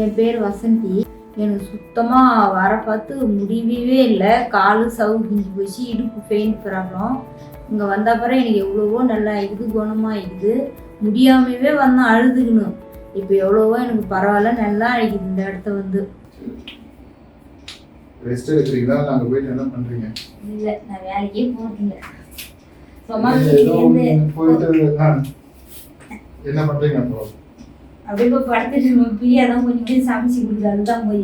என் பேர் வசந்தி. எனக்கு சுத்தமாக வர பார்த்து முடியவே இல்லை. காலு சவு கிஞ்சி போச்சு இடுப்பு பெயின் ப்ராப்ளம் இங்கே வந்த அப்புறம் எனக்கு எவ்வளவோ நல்லா இது குணமாக இருக்குது. முடியாமவே வந்தேன் அழுதுக்கணும். இப்போ எவ்வளவோ எனக்கு பரவாயில்ல நல்லா அழிக்குது இந்த இடத்த வந்து. ரெஸ்ட் எடுக்கிறீங்களா? இல்ல அங்க போயிட்டு என்ன பண்றீங்க? இல்லை நான் வேலைக்கே போகிறதில்ல சும்மா போயிட்டு. என்ன அப்படியே போய் படுத்துட்டு பிரியா தான் கொஞ்சம் சமைச்சு கொடுக்குது அதுதான் போய்.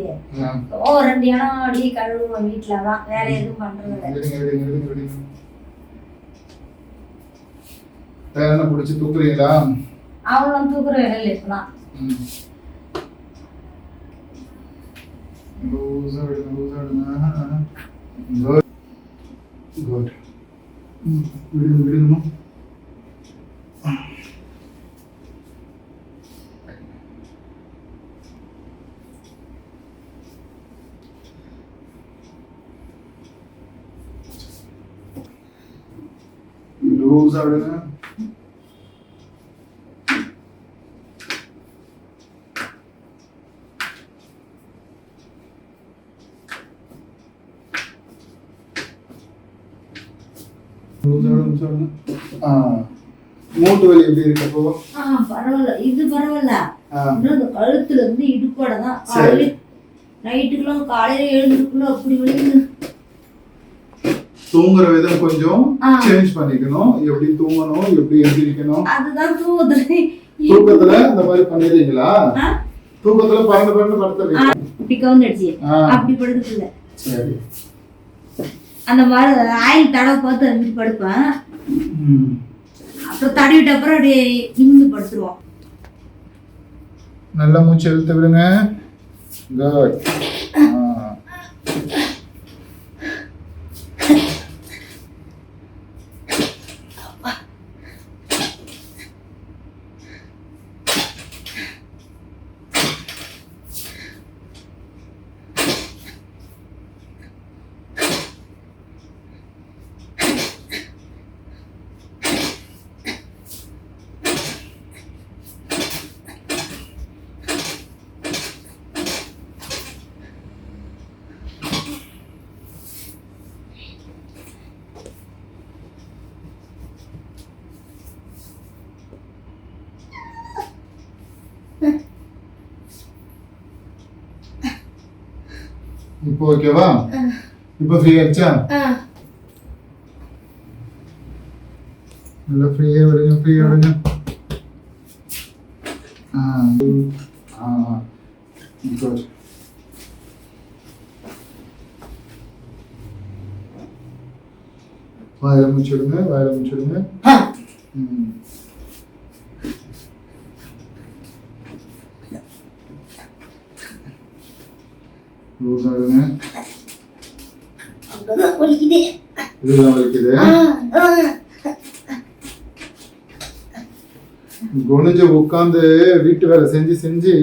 ஓ ரெண்டு இடம் அப்படியே கழுவுவோம் வீட்டில் தான் வேற எதுவும் பண்ணுறது இல்லை. பேரனை பிடிச்சி தூக்குறீங்களா? அவங்களும் தூக்குற வேலை இப்போலாம் ம். லூசா விடுங்க விடுங்கம்மா. லூசா விடுங்க ஆ. மூட்டு வலி எப்படி இருக்கு அப்போ? ஆ பரவாயில்ல. இது பரவாயில்ல. இன்னும் இந்த கழுத்துல இருந்து இடுப்போட தான் சரி. காலையில எழுந்திருக்குள்ள அப்படி வலிக்குது தூங்குற விதம் கொஞ்சம். சேஞ்ச் பண்ணிக்கணும். எப்படி தூங்கணும் எப்படி எந்திரிக்கணும். அதுதான் தூங்குது தூக்கத்துல இந்த மாதிரி பண்ணிடுறீங்களா? தூக்கத்துல பறந்து பறந்து படுத்துறீங்க இப்படி கவுந்துடுச்சு அப்படி படுக்கிறது சரி. அந்த மாதிரி ஆயில் தடவை பார்த்து மாதிரி படுப்பேன். அப்புறம் தடவிட்ட அப்புறம் அப்படியே நிமிந்து படுத்துருவோம். நல்லா மூச்சு இழுத்து விடுங்க. குட் இப்போ ஓகேவா இப்போ ஃப்ரீ ஆயிடுச்சா நல்லா ஃப்ரீயா விடுங்க ஃப்ரீயா விடுங்க ஆ ஆ குட் வாயில மூச்சு விடுங்க வாயில மூச்சு விடுங்க ம். இதுதான் வலிக்குது. குனிஞ்சு உட்காந்து வீட்டு வேலை செஞ்சு செஞ்சு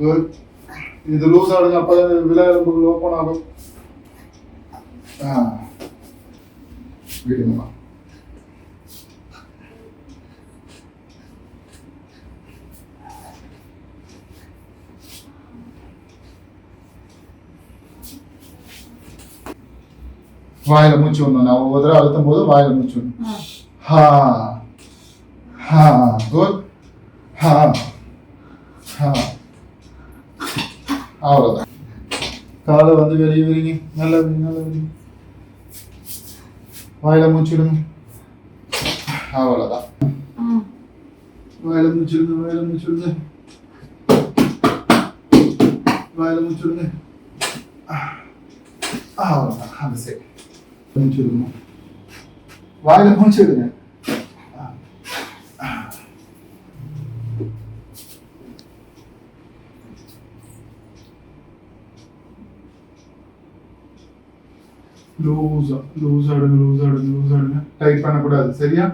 குட் இது லூஸ் ஆடுங்க. அப்பதான் விழா எலும்புகள் ஓப்பன் ஆகும். ஆ. விடுங்கம்மா. வாயில மூச்சு விடணும் நான் ஒவ்வொரு தடவை அழுத்தும் போது வாயில மூச்சு விடணும். ஹா. ஹா. குட். ஹா. ஹா. அவ்வளோதான் காலை வந்து வெளியே விரிங்க நல்லா விரிங்க நல்லா விரிங்க வாயில மூச்சு விடுங்க அவ்வளோதான் வாயில மூச்சு விடுங்க வாயில மூச்சு விடுங்க வாயில மூச்சு விடுங்க அவ்வளோதான் அந்த சரி மூச்சு விடுங்க வாயில மூச்சு விடுங்க லூஸா லூஸ் ஆடுங்க லூஸ் ஆடுங்க லூஸ் ஆடுங்க டைட் பண்ணக்கூடாது சரியா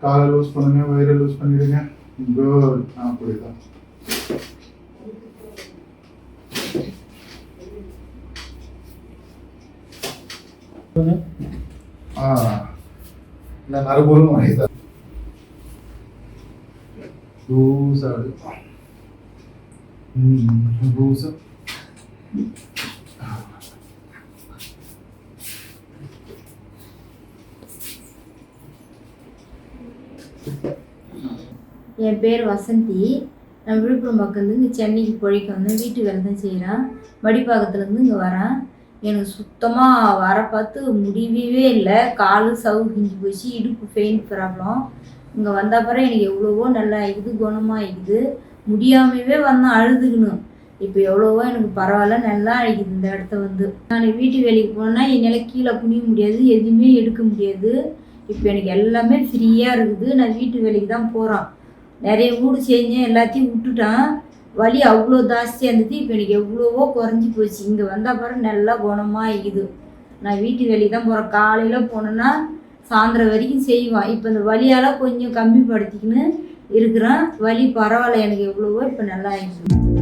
காலை லூஸ் பண்ணுங்க வயிறை லூஸ் பண்ணிடுங்க குட் அப்படிதான் ஆ இல்லை நரபோலும் வரையுதா லூஸ் ஆடு ம் லூஸா என் பேர் வசந்தி. நான் விழுப்புரம் பக்கத்துலேருந்து இங்கே சென்னைக்கு பொழிக்க வந்து வீட்டு வேலை தான் செய்கிறேன் மடிப்பாக்கத்துலேருந்து இங்கே வரேன். எனக்கு சுத்தமாக வர பார்த்து முடியவே இல்லை. காலு சவு கிஞ்சி போச்சு. இடுப்பு பெயின் ப்ராப்ளம் இங்கே வந்த அப்புறம் எனக்கு எவ்வளவோ நல்லா இது குணமாக இருக்குது முடியாமவே வந்தேன் அழுதுக்கணும் இப்போ எவ்வளவோ எனக்கு பரவாயில்ல நல்லா அழிக்குது இந்த இடத்த வந்து. நான் வீட்டு வேலைக்கு போனால் என்னால் கீழே குனிய முடியாது எதுவுமே எடுக்க முடியாது. இப்போ எனக்கு எல்லாமே ஃப்ரீயாக இருக்குது. நான் வீட்டு வேலைக்கு தான் போகிறேன் நிறைய வீடு செஞ்சேன் எல்லாத்தையும் விட்டுட்டான். வலி அவ்வளோ ஜாஸ்தியாக இருந்தது. இப்போ எனக்கு எவ்வளவோ குறைஞ்சி போச்சு. இங்கே வந்தால் பிறகு நல்லா குணமாக இருக்குது. நான் வீட்டு வேலைக்கு தான் போகிறேன் காலையில் போனேன்னா சாயந்தரம் வரைக்கும் செய்வான். இப்போ இந்த வலியால் கொஞ்சம் கம்மிப்படுத்திக்கின்னு இருக்கிறேன். வலி பரவாயில்ல எனக்கு எவ்வளவோ இப்போ நல்லா ஆயிடுச்சு